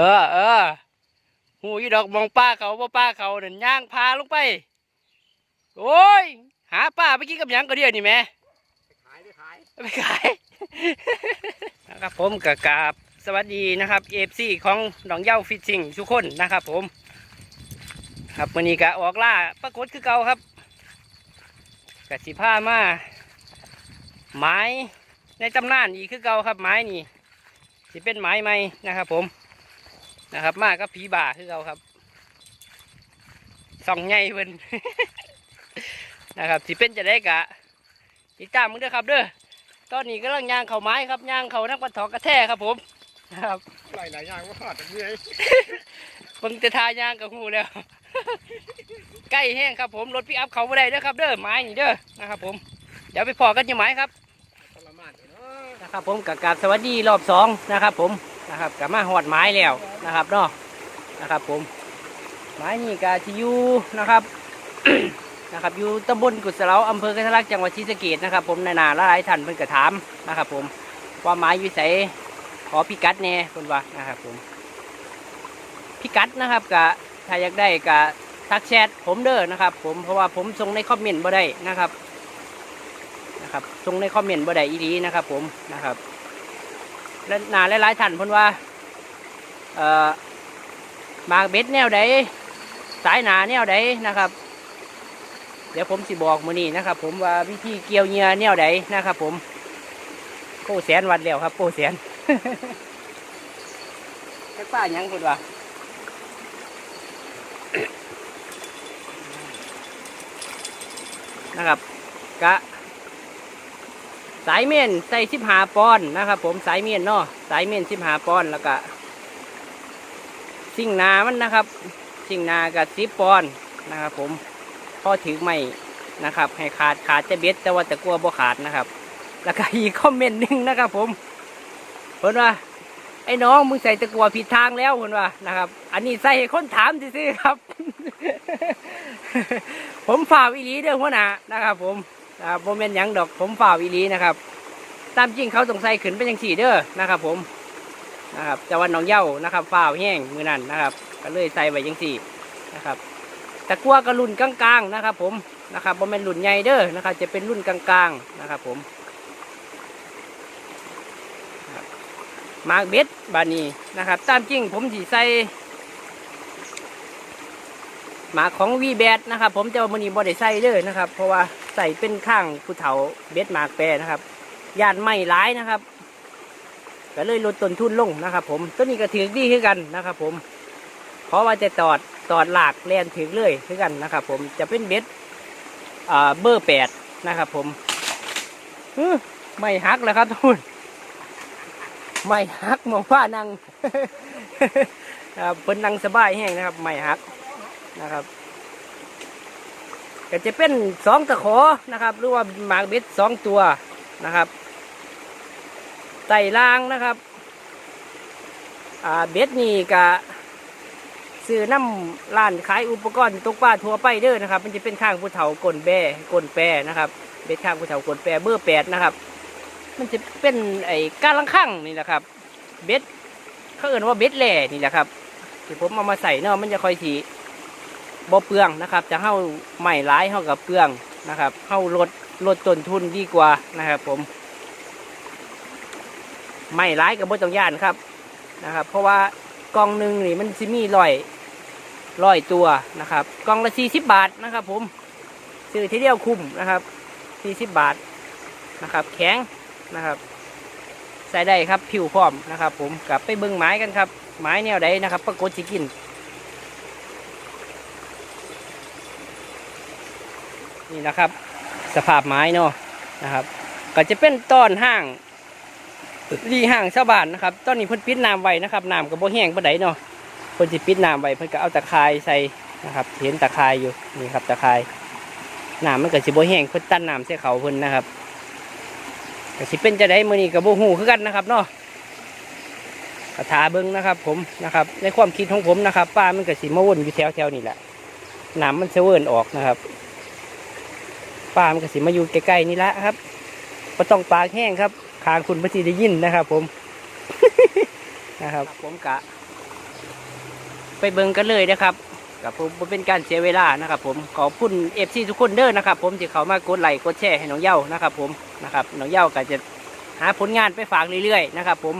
เออเออหูยดอกมองป้าเขาว่าป้าเขาเดินย่างพาลงไป โอ้ย หาป้าไปกินกับหยังก็เดียวนี่แหม่ขายได้ขายไปขาย นะครับผมกับกราบสวัสดีนะครับเอฟซีของหนองเหย้าฟิชชิงทุกคนนะครับผม ครับวันนี้ก็ออกล่าปรากฏคือเก่าครับกสิผ้ามาไม้ในตำนานอีกคือเก่าครับไม้นี่สิเป็นไม้ใหม่นะครับผม นะครับ มาก็ผีบ่าคือเก่าครับส่องใหญ่เพิ่นนะครับสิเป็นจะได้กะติดตามมึงเด้อครับเด้อตอนนี้กำลังย่างเข่าไม้ครับย่างเข่านักปันถอกกระแท่ครับผมนะครับหลายหลายอย่างว่าขาดแต่เมื่อยเบิ่งจะทายางกับหูแล้วใกล้แห้งครับผมรถพิอัพเขาบ่ได้เด้อครับ เด้อไม้นี่เด้อนะครับ ผมเดี๋ยวไปพอกันอยังไม้ครับทรมานเนาะนะครับผมกับกราบสวัสดีรอบสองนะครับ ผม นะครับกับมาหอดไม้แล้วนะครับเนาะนะครับผมไม้นี่กาที่อยู่นะครับนะครับอยู่ตำบลกุศลาอำเภอกันทลักจังหวัดศรีสะเกษนะครับ ผมนานาละหลายท่านเพิ่นกระถามนะครับ ผมว่าไม้อยู่ไสขอพิกัดแน่เพิ่นว่านะครับ ผมพิกัดนะครับกะถ้าอยากได้กะทักแชทผมเด้อนะครับ ผมเพราะว่าผมส่งในคอมเมนต์บ่ได้นะครับนะครับส่งในคอมเมนต์บ่ได้อีดีนะครับ ผมนะครับ และนาหลายๆท่านเพิ่นว่าเอ่อมาเบ็ดแนวใดสายหนาแนวใดนะครับ เดี๋ยวผมสิบอกมื้อนี้นะครับ ผมว่าวิธีเกี่ยวเหยื่อแนวใดนะครับ ผมโป้แสนวัดแล้วครับโป้แสนแค่ป้ายังพิ่นว่านะครับกะายเมียนใส่สิบหาปอนนะครับ ผมสายเมียนเนาะสายเมียนสิบหาปอนแล้วก็สิ่งนามันนะครับ สิ่งนากับสิบปอนนะครับ ผมพอถือไม่นะครับ ให้ขาดขาดจะเบ็ดแต่ว่าแต่กลัวบ่ขาดนะครับ แล้วก็อีกคอมเมนต์หนึ่งนะครับ ผมเพิ่นว่าไอ้น้องมึงใส่ตะกัวผิดทางแล้วเพิ่นว่านะครับ อันนี้ใส่ให้คนถามซื่อครับ ผมฝ่าวอีหลีเด้อหัวหน้านะครับ ผม นะครับผมเป็นหยังดอกผมฝ่าวอีลีนะครับ ตามจริงเขาสงสัยขึ้นเป็นยังสี่เด้อนะครับ ผมนะครับแต่วันน้องเย้านะครับฝ่าวแห้งมือนั่นนะครับ ก็เลยใส่ไว้ยังสี่นะครับตะกัวก็รุ่นกลางๆนะครับ ผมนะครับผมเป็นรุ่นใหญ่เด้อนะครับ จะเป็นรุ่นกลางๆนะครับ ผมมาร์กเบ็ดบานีนะครับ ตามจริงผมสีใส่หมาของวีแบดนะครับ ผมจะมันนี้บอได้ใส่เลยนะครับ เพราะว่า ใส่เป็นข้างผู้เฒ่าเบ็ดหมากแปรนะครับยานไม่ร้ายนะครับก็เลยลดต้นทุนลงนะครับ ผมตัวนี้ก็ถือดีขึ้นกันนะครับ ผม เพราะว่าจะตอดตอดหลากแลนถือเลยขึ้นกันนะครับ ผมจะเป็นเบ็ดเบอร์แปดนะครับ ผมไม่ฮักแล้วครับทุนไม่ฮักมองผ้านังเพิ่นนังสบายแห้งนะครับ ไม่ฮักนะครับ ก็จะเป็นสองตะขอนะครับ หรือว่าหมากเบ็ดสองตัวนะครับไต่ล่างนะครับเบ็ดนี่กะซื้อน้ำร้านขายอุปกรณ์ตกปลาทั่วไปเด้อนะครับ มันจะเป็นข้างผู้เฒ่ากลแบกลแปรนะครับเบ็ดข้างผู้เฒ่ากลแปรเบอร์แปดนะครับ มันจะเป็นไอ้การลังข้างนี่แหละครับ เบ็ดเขาเอ่นว่าเบ็ดแหล่นี่แหละครับที่ผมเอามาใส่เนาะมันจะคอยถี บ่เปลืองนะครับ จะเข้าใหม่ร้ายเข้ากับเปลืองนะครับเข้าลดลดต้นทุนดีกว่านะครับ ผมไม่ร้ายกับบ่ต้องย่านครับนะครับ เพราะว่ากล่องหนึ่งนี่มันซิมีร้อยร้อยตัวนะครับกล่องละสี่สิบบาทนะครับ ผมซื้อทีเดียวคุ้มนะครับสี่สิบบาทนะครับ แข็งนะครับใส่ได้ครับผิวพร้อมนะครับ ผมกลับไปเบิ้งไม้กันครับไม้แนวใดนะครับปรากฏสิกิน นี่นะครับ สภาพไม้เนาะนะครับ ก็จะเป็นต้นห้างรีห้างชาวบ้านนะครับต้นนี้เพิ่นปิดน้ำไว้นะครับน้ำก็บ่แห้งบ่ได้เนาะเพิ่นสิปิดน้ำไว้เพิ่นก็เอาตะไคร้ใส่นะครับ เห็นตะไคร้อยู่นี่ครับตะไคร้น้ำมันก็สิบ่แห้งเพิ่นตั้นน้ำใส่เขาเพิ่นนะครับก็สิเป็นจะได้มื้อนี้ก็บ่ฮู้คือกันนะครับเนาะกระถาเบิ่งนะครับ ผมนะครับ ในความคิดของผมนะครับป้ามันก็สิมาวนอยู่แถวๆนี่แหละน้ำมันจะเวิร์นออกนะครับ ปลามันก็สิมาอยู่ใกล้ๆนี่ละครับก็ต้องปลาแห้งครับคางคุณพระจีได้ยินนะครับ ผมนะครับ ผมกะ ไปเบิ่งกันเลยนะครับกับผมเป็นการเสียเวลานะครับ ผมขอบคุณเอฟซีทุกคนเด้อนะครับ ผมที่เขามากดไลค์กดแชร์ให้น้องเย้านะครับ ผมนะครับน้องเย้าก็จะหาผลงานไปฝากเรื่อยๆนะครับ ผม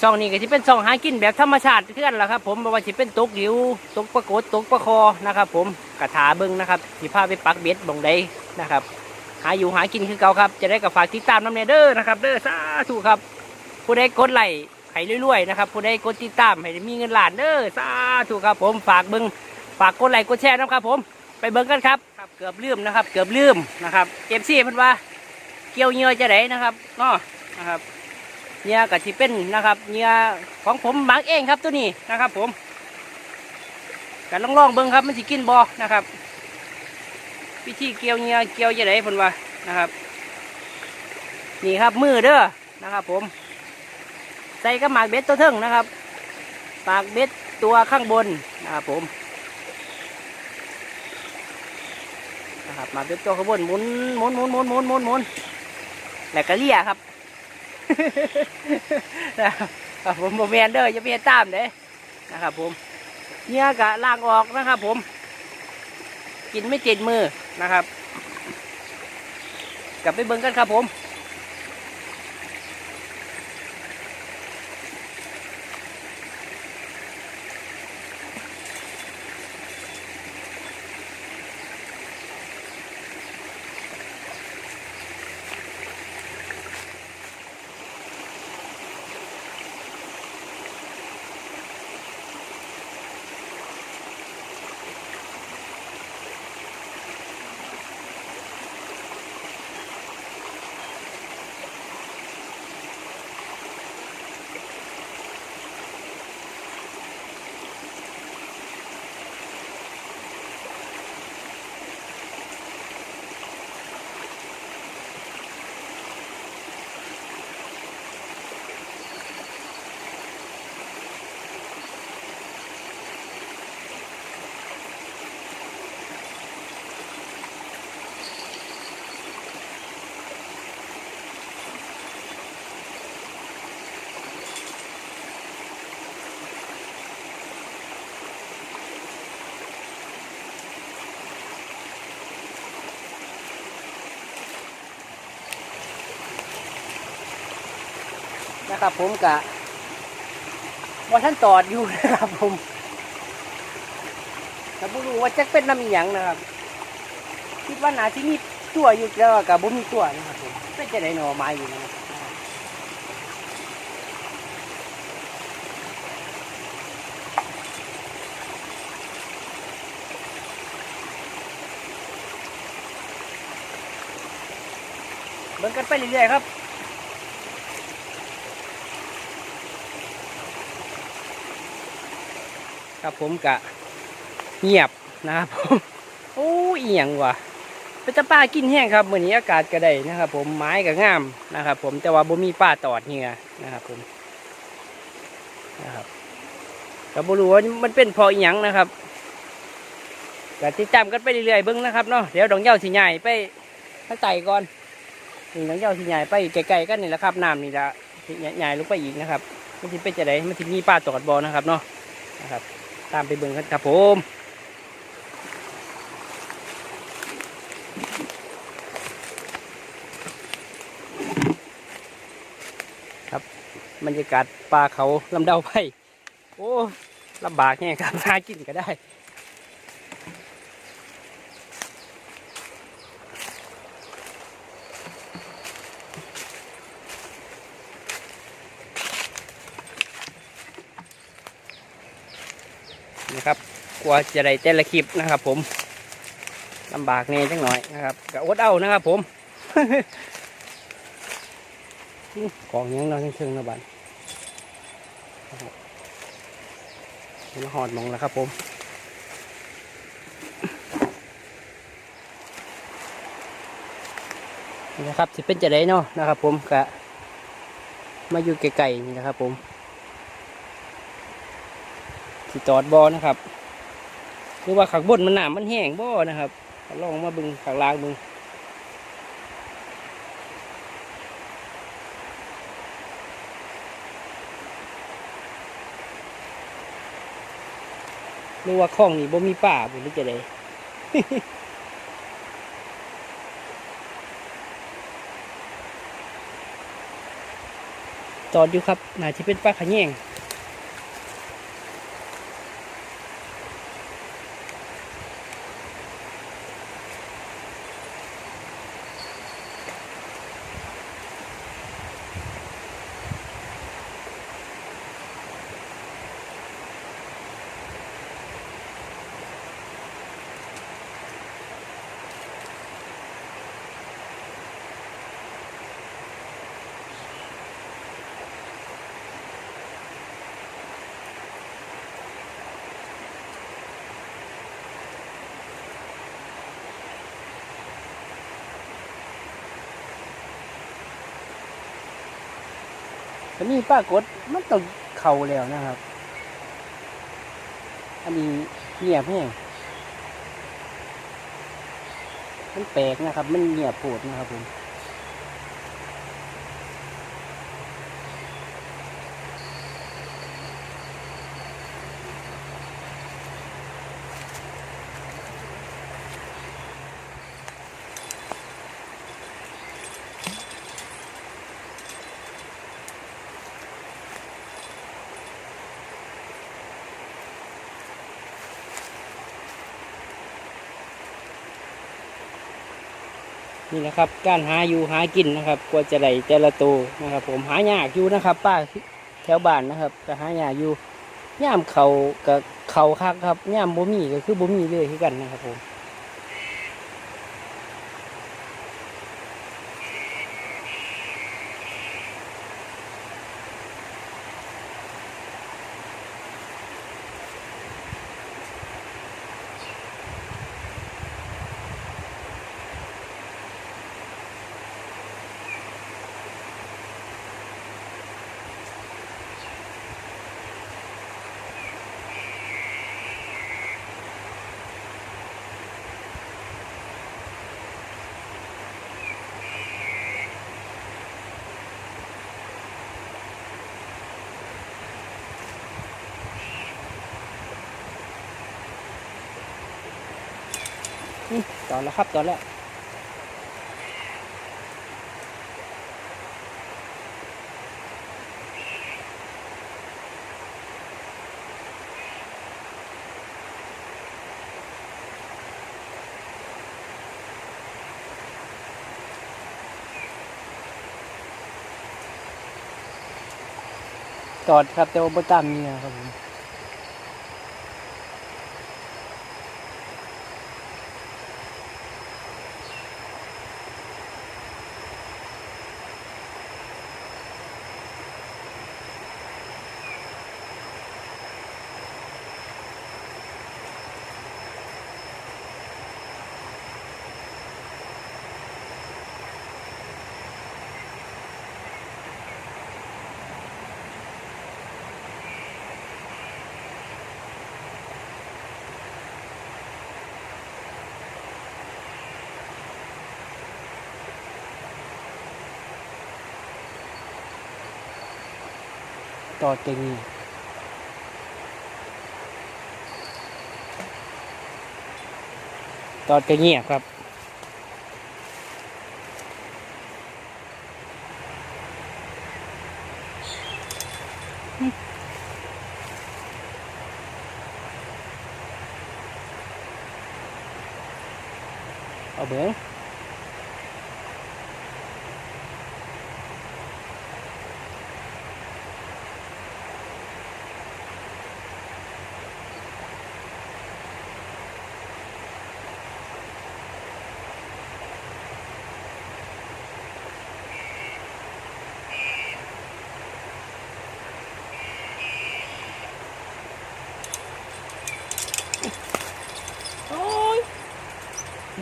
ช่องนี้ก็จะเป็นช่องหากินแบบธรรมชาติเพื่อนละครับ ผมบ่ว่าจะเป็นตกหิวตกปลากดตกปลาคอนะครับ ผมกระถาเบิ่งนะครับสิพาไปปักเบ็ดบ่งใด นะครับ หาอยู่หากินคือเก่าครับ จะได้กับฝากติดตามน้ำเนเด้อนะครับ เด้อสาธุครับ ผู้ใดกดไลค์ให้รวยๆนะครับ ผู้ใดกดติดตามให้มีเงินล้านเด้อสาธุครับ ผมฝากเบิ้งฝากกดไลค์กดแชร์นะครับ ผมไปเบิ้งกันครับครับ เกือบลืมนะครับ เกือบลืมนะครับเอฟซีเพิ่นว่าเกี่ยวเงื่อจะไหนนะครับเนาะนะครับเงื่อกับที่เป็นนะครับเงื่อของผมหมักเองครับตัวนี้นะครับ ผมกันลองลองๆเบิ้งครับมันสิกินบอนะครับ วิธีเกี่ยวเหงื่อเกี่ยวจะไหนเพิ่นว่านะครับ นี่ครับมือเด้อนะครับ ผม ใส่กับหมากเบ็ดตัวเทิงนะครับหมากเบ็ดตัวข้างบนนะครับผมนะครับหมาเบ็ดตัวข้างบนหมุนหมุนหมุนหมุนหมุนหมุนหมุนแล้วก็เลี่ยครับนะครับผมโมเมนเด้อจะเพียตามเด้นะครับ ผมเนื้อกะล่างออกนะครับ ผม กินไม่เจ็ดมือ นะครับ กลับไปเบิ่งกันครับผม นะครับ ผมกะว่าท่านตอดอยู่นะครับผมแต่บุรู้ว่าจะเป็นน้ำหยังนะครับ คิดว่านาที่มีตัวอยู่แล้วกับบุมีตัวนะครับผมเป็นจะได้หน่อไม้อยู่นะครับเบิ่งกันไปเรื่อยๆครับ ครับผมกะเงียบนะครับผมโอ้ยอหย่างวะเป็นจะป้ากินแห้งครับมื้อนี้อากาศก็ได้นะครับ ผมไม้ก็งามนะครับ ผมแต่ว่าบ่มีป้าตอดเหียนะครับ ผมนะครับก็บ่รู้ว่ามันเป็นพออีหยังนะครับก็ติดตามกันไปเรื่อยๆเบิ่งนะครับเนาะเดี๋ยวดองเหย้าสิใหญ่ไปข้างใต้ก่อนนี่ดองเหย้าสิใหญ่ไปไกลๆกันนี่แหละครับน้ำนี่ละใหญ่ลงไปอีกนะครับมันสิเป็นจะไดมันสิมีป้าตอดบ่นะครับเนาะนะครับ ตามไปเบิ่งกันครับผมครับบรรยากาศป่าเขาลำเดาไปโอ้ลำบากแน่ครับหากินก็ได้ นะครับกว่าจะได้แต่ละคลิปนะครับ ผมลำบากเน่จังหน่อยนะครับกะอดเอานะครับ ผมของยังเราเชิงๆนะบันมาหอดมองแล้วครับ ผมนี่นะครับสิเป็นจะได้เนาะนะครับ ผมกะมาอยู่ไกลๆนี่นะครับ ผม สิจอดบอนะครับหรือว่าขักบนมันหนามมันแห้งบ่นะครับลองมาบึงขักลางบึงหรือว่าคลองนี่บ่มีป่าบ่หรือจะได้ตอดอยู่ครับน่าจะเป็นปลาขะแยง นนี้ป้ากดมันต้องเข่าแล้วนะครับ อันนี้เงียบแห้งมันแปลกนะครับ มันเงียบโผดนะครับผม นี่นะครับ การหาอยู่หากินนะครับกว่าจะได้แต่ละตัวนะครับ ผมหายากอยู่นะครับ ป้าแถวบ้านนะครับก็หายากอยู่ย่ามเขากับเขาคักครับย่ามบ่มีก็คือบ่มีเลยคือกันนะครับผม นี่ต่อแล้วครับต่อแล้วตอดครับแต่ว่าบ่ตามเนี่ยครับผม ต่อเก่งนี่ต่อเก่งเงียบครับ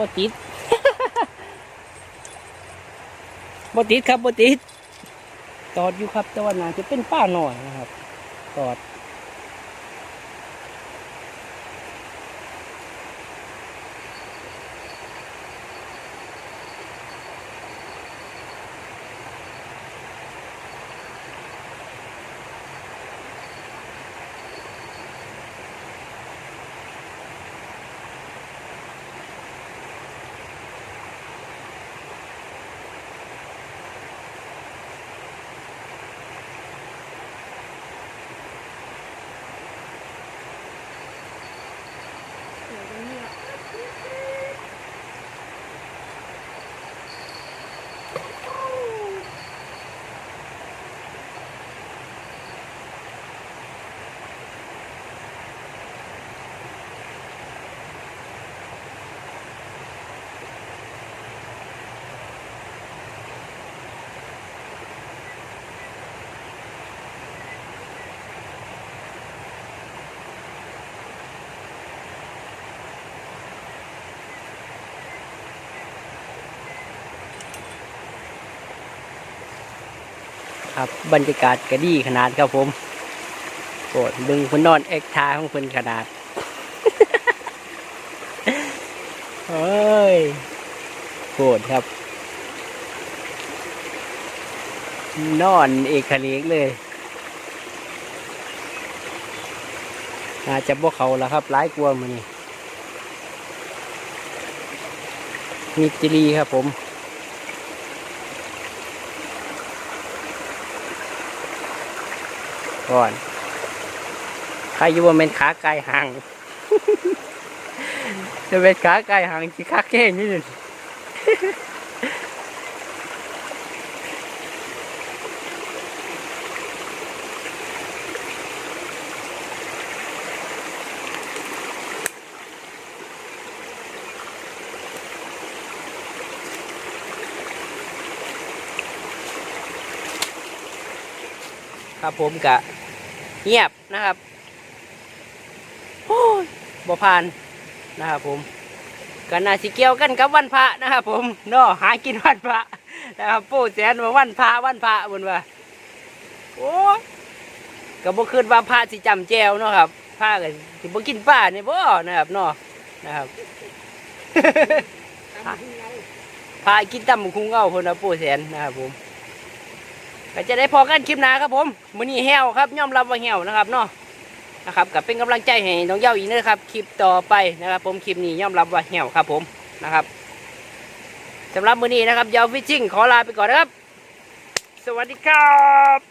บ่ติดบ่ติดครับบ่ติดตอดอยู่ครับ แต่ว่าน่าจะเป็นป้าหน่อยนะครับ ตอด ครับ บรรยากาศก็ดีขนาดครับผมโปรดดึงคนนอนเอ็กทาของเพิ่นขนาดเฮ้ยโปรดครับ นอนเอกเลกเลยอาจจะพวกเขาแล้วครับร้ายกลัวมือนี่มีจิรีครับผม ก่อนใครอยู่ว่าเป็นขาไก่หางจะเป็นขาไก่หางที่ขาแก่งนี่เลยครับผมกะ เงียบนะครับโอ้ยบ่ผ่านนะครับผมก็น่าสิเกี่ยวกันกับวันพระนะครับผมเนาะหากินวันพระนะครับปู่แสนว่าวันพระวันพระบนว่าโอ้ยก็บ่คิดว่าพระสิจำแจวเนาะครับพระก็สิบ่กินป้าเนี่ยบ่นะครับเนาะนะครับพากินตำบักคุงเอาเพิ่นว่าปู่แสนนะครับผม ก็จะได้พอกันคลิปหน้าครับผมมือนี้แห้วครับย่อมรับว่าแห้วนะครับเนาะนะครับกับเป็นกำลังใจให้น้องเย้าอีกนะครับคลิปต่อไปนะครับ ผมคลิปนี้ย่อมรับว่าแห้วครับผมนะครับสำหรับมือนี้นะครับเย้าฟิชชิ่งขอลาไปก่อนนะครับ สวัสดีครับ